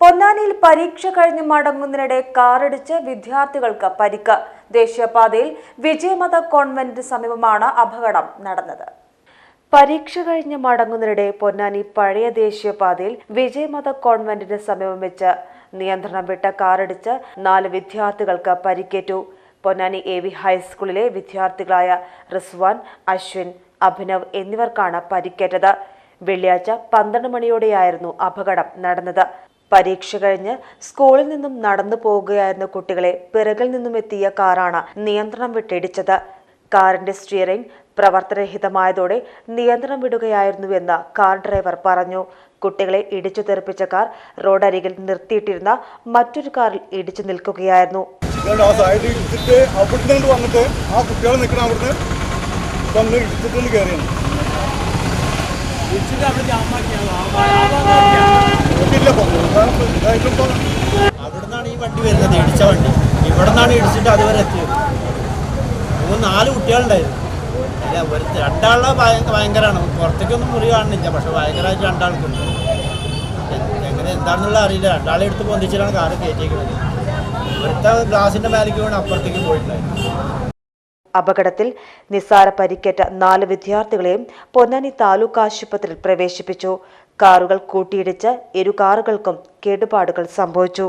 പൊന്നാനിയിൽ പരീക്ഷ കഴിഞ്ഞ് മടങ്ങുന്നതിനിടെ കാറിടിച്ച് വിദ്യാർത്ഥികൾക്ക് പരിക്ക്. ദേശീയപാതയിൽ വിജയമത കോൺവെന്റിന് സമീപമാണ് അപകടം നടന്നത്. പരീക്ഷ കഴിഞ്ഞ് മടങ്ങുന്നതിനിടെ പൊന്നാനി പഴയ ദേശീയപാതയിൽ വിജയമത കോൺവെന്റിന് സമീപം വെച്ച് നിയന്ത്രണം വിട്ട കാറിടിച്ച് നാല് വിദ്യാർത്ഥികൾക്ക് പരിക്കേറ്റു. പൊന്നാനി എ വി ഹൈസ്കൂളിലെ വിദ്യാർത്ഥികളായ റിസ്വാൻ അശ്വിൻ അഭിനവ് എന്നിവർക്കാണ് പരിക്കേറ്റത്. വെള്ളിയാഴ്ച പന്ത്രണ്ട് മണിയോടെയായിരുന്നു അപകടം നടന്നത്. പരീക്ഷ കഴിഞ്ഞ് സ്കൂളിൽ നിന്നും നടന്നു പോകുകയായിരുന്ന കുട്ടികളെ പിറകിൽ നിന്നും എത്തിയ കാറാണ് നിയന്ത്രണം വിട്ടിടിച്ചത്. കാറിന്റെ സ്റ്റിയറിംഗ് പ്രവർത്തനരഹിതമായതോടെ നിയന്ത്രണം വിടുകയായിരുന്നുവെന്ന് കാർ ഡ്രൈവർ പറഞ്ഞു. കുട്ടികളെ ഇടിച്ചു തെറിപ്പിച്ച കാർ റോഡരികിൽ നിർത്തിയിട്ടിരുന്ന മറ്റൊരു കാറിൽ ഇടിച്ചു നിൽക്കുകയായിരുന്നു. ആ ഇടിച്ചിട്ട് അവിടുന്ന് കൊണ്ട് വന്നിട്ട് ആ കുട്ടികൾ നിൽക്കണം അവിടുന്ന് വന്ന് ഇടിച്ചിട്ട് കയറിയാണ് ഇടിച്ച വണ്ടി. ഇവിടെ നിന്നാണ് ഇടിച്ചിട്ട് അതുവരെ എത്തിയത്. മൂന്ന് നാല് കുട്ടികളുണ്ടായിരുന്നു. അല്ല ഒരു രണ്ടാളുടെ ഭയങ്കര ഭയങ്കരമാണ് പുറത്തേക്കൊന്നും മുറി കാണുന്നില്ല. പക്ഷെ ഭയങ്കരമായിട്ട് രണ്ടാൾക്കുണ്ട് എങ്ങനെ എന്താണെന്നുള്ള അറിയില്ല. രണ്ടാളെ എടുത്ത് പൊന്തിച്ചിട്ടാണ് കാറ് കയറ്റിയിരിക്കുന്നത് ഒരുത്ത ഗ്ലാസിന്റെ മേലേക്ക് വീണ് അപ്പുറത്തേക്ക് പോയിട്ടുണ്ടായിരുന്നു. അപകടത്തിൽ നിസ്സാര പരിക്കേറ്റ നാല് വിദ്യാർത്ഥികളെയും പൊന്നാനി താലൂക്ക് ആശുപത്രിയിൽ പ്രവേശിപ്പിച്ചു. കാറുകൾ കൂട്ടിയിടിച്ച് ഇരു കാറുകൾക്കും കേടുപാടുകൾ സംഭവിച്ചു.